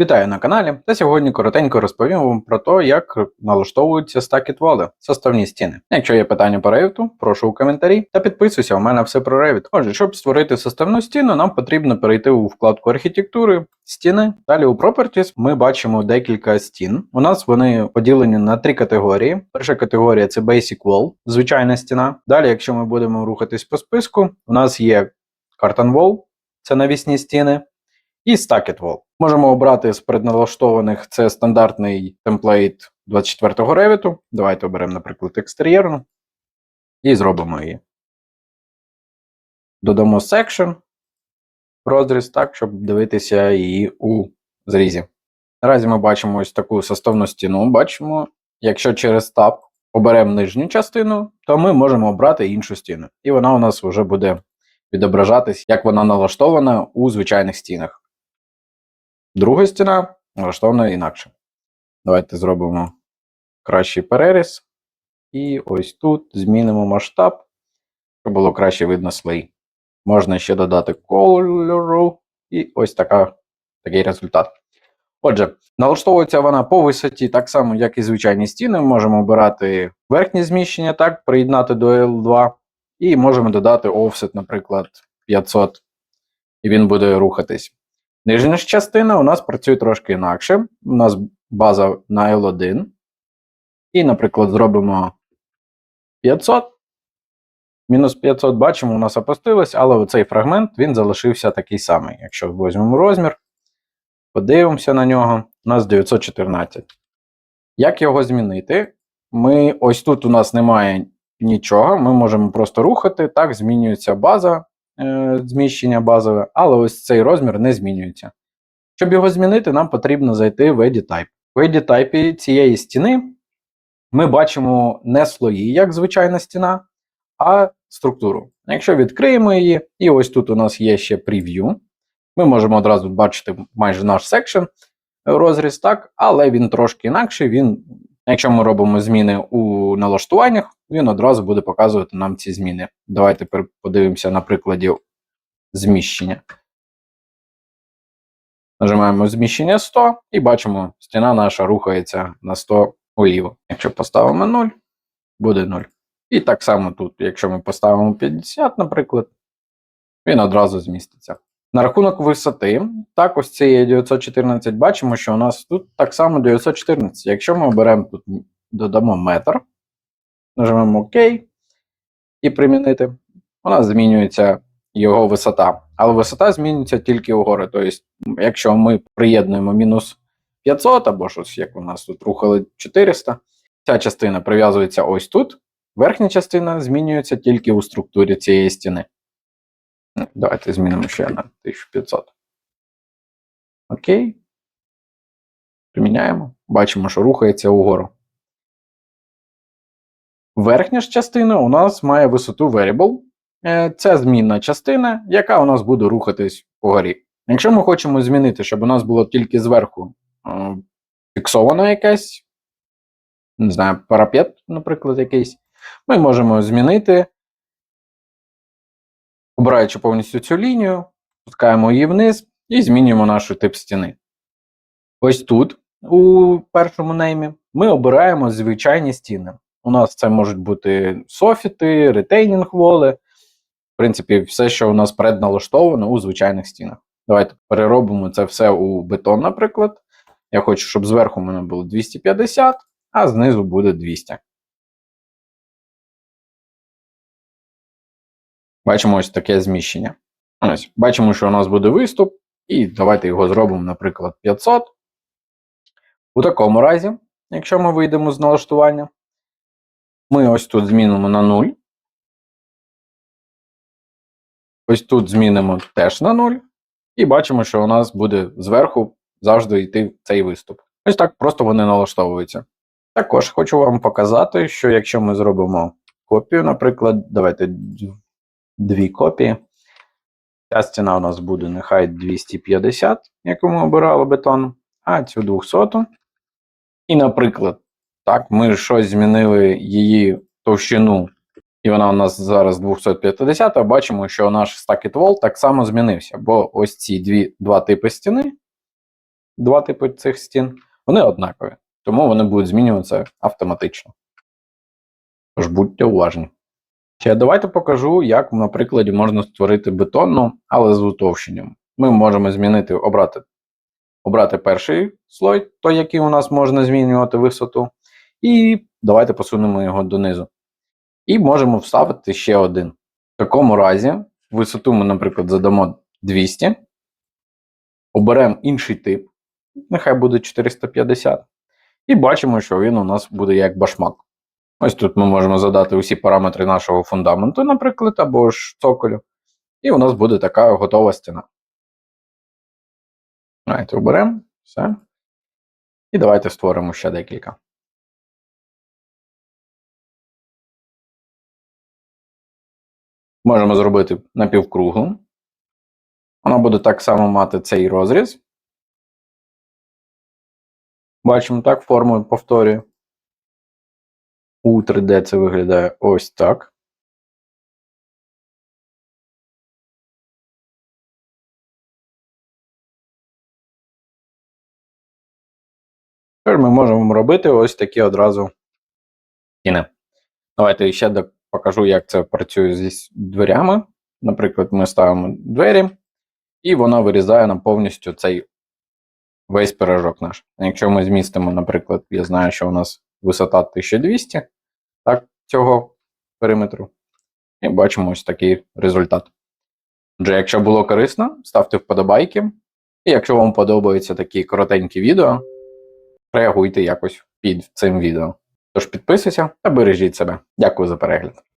Вітаю на каналі, та сьогодні коротенько розповім вам про те, як налаштовуються стакіт-воли, составні стіни. Якщо є питання по Revit, прошу у коментарі та підписуйся, у мене все про Revit. Отже, щоб створити составну стіну, нам потрібно перейти у вкладку архітектури, стіни. Далі у Properties ми бачимо декілька стін. У нас вони поділені на три категорії. Перша категорія це Basic Wall, звичайна стіна. Далі, якщо ми будемо рухатись по списку, у нас є Curtain Wall, це навісні стіни і Stacked Wall. Можемо обрати з предналаштованих це стандартний темплейт 24-го Revit. Давайте оберемо, наприклад, екстер'єрну і зробимо її. Додамо section розріз так, щоб дивитися її у зрізі. Наразі ми бачимо ось таку составну стіну. Бачимо, якщо через Tab оберемо нижню частину, то ми можемо обрати іншу стіну. І вона у нас вже буде відображатись, як вона налаштована у звичайних стінах. Друга стіна налаштована інакше. Давайте зробимо кращий переріз. І ось тут змінимо масштаб, щоб було краще видно слої. Можна ще додати кольору, і ось така, такий результат. Отже, налаштовується вона по висоті, так само, як і звичайні стіни. Можемо обирати верхнє зміщення, так, приєднати до L2, і можемо додати офсет, наприклад, 500, і він буде рухатись. Нижня ж частина у нас працює трошки інакше. У нас база на L1. І, наприклад, зробимо 500. Мінус 500, бачимо, у нас опустилось, але оцей фрагмент він залишився такий самий. Якщо візьмемо розмір, подивимося на нього, у нас 914. Як його змінити? Ми Ось тут у нас немає нічого, ми можемо просто рухати, так, змінюється база зміщення базове, але ось цей розмір не змінюється. Щоб його змінити, нам потрібно зайти в Edit. В Edit цієї стіни ми бачимо не слої, як звичайна стіна, а структуру. Якщо відкриємо її, і ось тут у нас є ще прев'ю, ми можемо одразу бачити майже наш секшн розріз, так, але він трошки інакший. Він, Якщо ми робимо зміни у налаштуваннях, він одразу буде показувати нам ці зміни. Давайте тепер подивимося на прикладі зміщення. Нажимаємо зміщення 100 і бачимо, стіна наша рухається на 100 уліво. Якщо поставимо 0, буде 0. І так само тут, якщо ми поставимо 50, наприклад, він одразу зміститься. На рахунок висоти, так, ось цієї 914, бачимо, що у нас тут так само 914. Якщо ми оберемо тут, додамо метр, нажмемо ОК і примінити, у нас змінюється його висота. Але висота змінюється тільки угору. Тобто, якщо ми приєднуємо мінус 500 або щось, як у нас тут рухали 400, ця частина прив'язується ось тут. Верхня частина змінюється тільки у структурі цієї стіни. Давайте змінимо ще на 1500. Окей. Приміняємо. Бачимо, що рухається угору. Верхня ж частина у нас має висоту variable. Е, Це змінна частина, яка у нас буде рухатись вгорі. Якщо ми хочемо змінити, щоб у нас було тільки зверху е, фіксовано якесь, не знаю, парапет, наприклад, якийсь, ми можемо змінити, обираючи повністю цю лінію, пускаємо її вниз і змінюємо наш тип стіни. Ось тут, у першому неймі, ми обираємо звичайні стіни. У нас це можуть бути софіти, ретейнінг воли. В принципі, все, що у нас предналаштовано у звичайних стінах. Давайте переробимо це все у бетон, наприклад. Я хочу, щоб зверху у мене було 250, а знизу буде 200. Бачимо ось таке зміщення. Ось, Бачимо, що у нас буде виступ, і давайте його зробимо, наприклад, 500. У такому разі, якщо ми вийдемо з налаштування, ми ось тут змінимо на 0. Ось тут змінимо теж на 0. І бачимо, що у нас буде зверху завжди йти цей виступ. Ось так просто вони налаштовуються. Також хочу вам показати, що якщо ми зробимо копію, наприклад, давайте дві копії. Ця стіна у нас буде нехай 250, яку ми обирали бетон, а цю 200. І, наприклад, так, ми щось змінили її товщину, і вона у нас зараз 250, а бачимо, що наш Stacked Wall так само змінився. Бо ось ці дві, два типи стіни, два типи цих стін, вони однакові. Тому вони будуть змінюватися автоматично. Тож будьте уважні. Ще давайте покажу, як на прикладі можна створити бетонну, але з утовщенням. Ми можемо змінити, обрати, обрати перший слой, той, який у нас можна змінювати висоту, і давайте посунемо його донизу. І можемо вставити ще один. В такому разі, висоту ми, наприклад, задамо 200, оберемо інший тип, нехай буде 450, і бачимо, що він у нас буде як башмак. Ось тут ми можемо задати усі параметри нашого фундаменту, наприклад, або ж цоколю. І у нас буде така готова стіна. Давайте оберемо. Все. І давайте створимо ще декілька. Можемо зробити напівкруглу. Вона буде так само мати цей розріз. Бачимо так, форму повторюю. У 3D це виглядає ось так. Ми можемо робити ось такі одразу стіни. Давайте ще покажу, як це працює зі дверями. Наприклад, ми ставимо двері, і вона вирізає нам повністю цей весь пирожок наш. Якщо ми змістимо, наприклад, я знаю, що у нас висота 1200 так, цього периметру, і бачимо ось такий результат. Отже, якщо було корисно, ставте вподобайки. І якщо вам подобаються такі коротенькі відео, реагуйте якось під цим відео. Тож підписуйся та бережіть себе. Дякую за перегляд.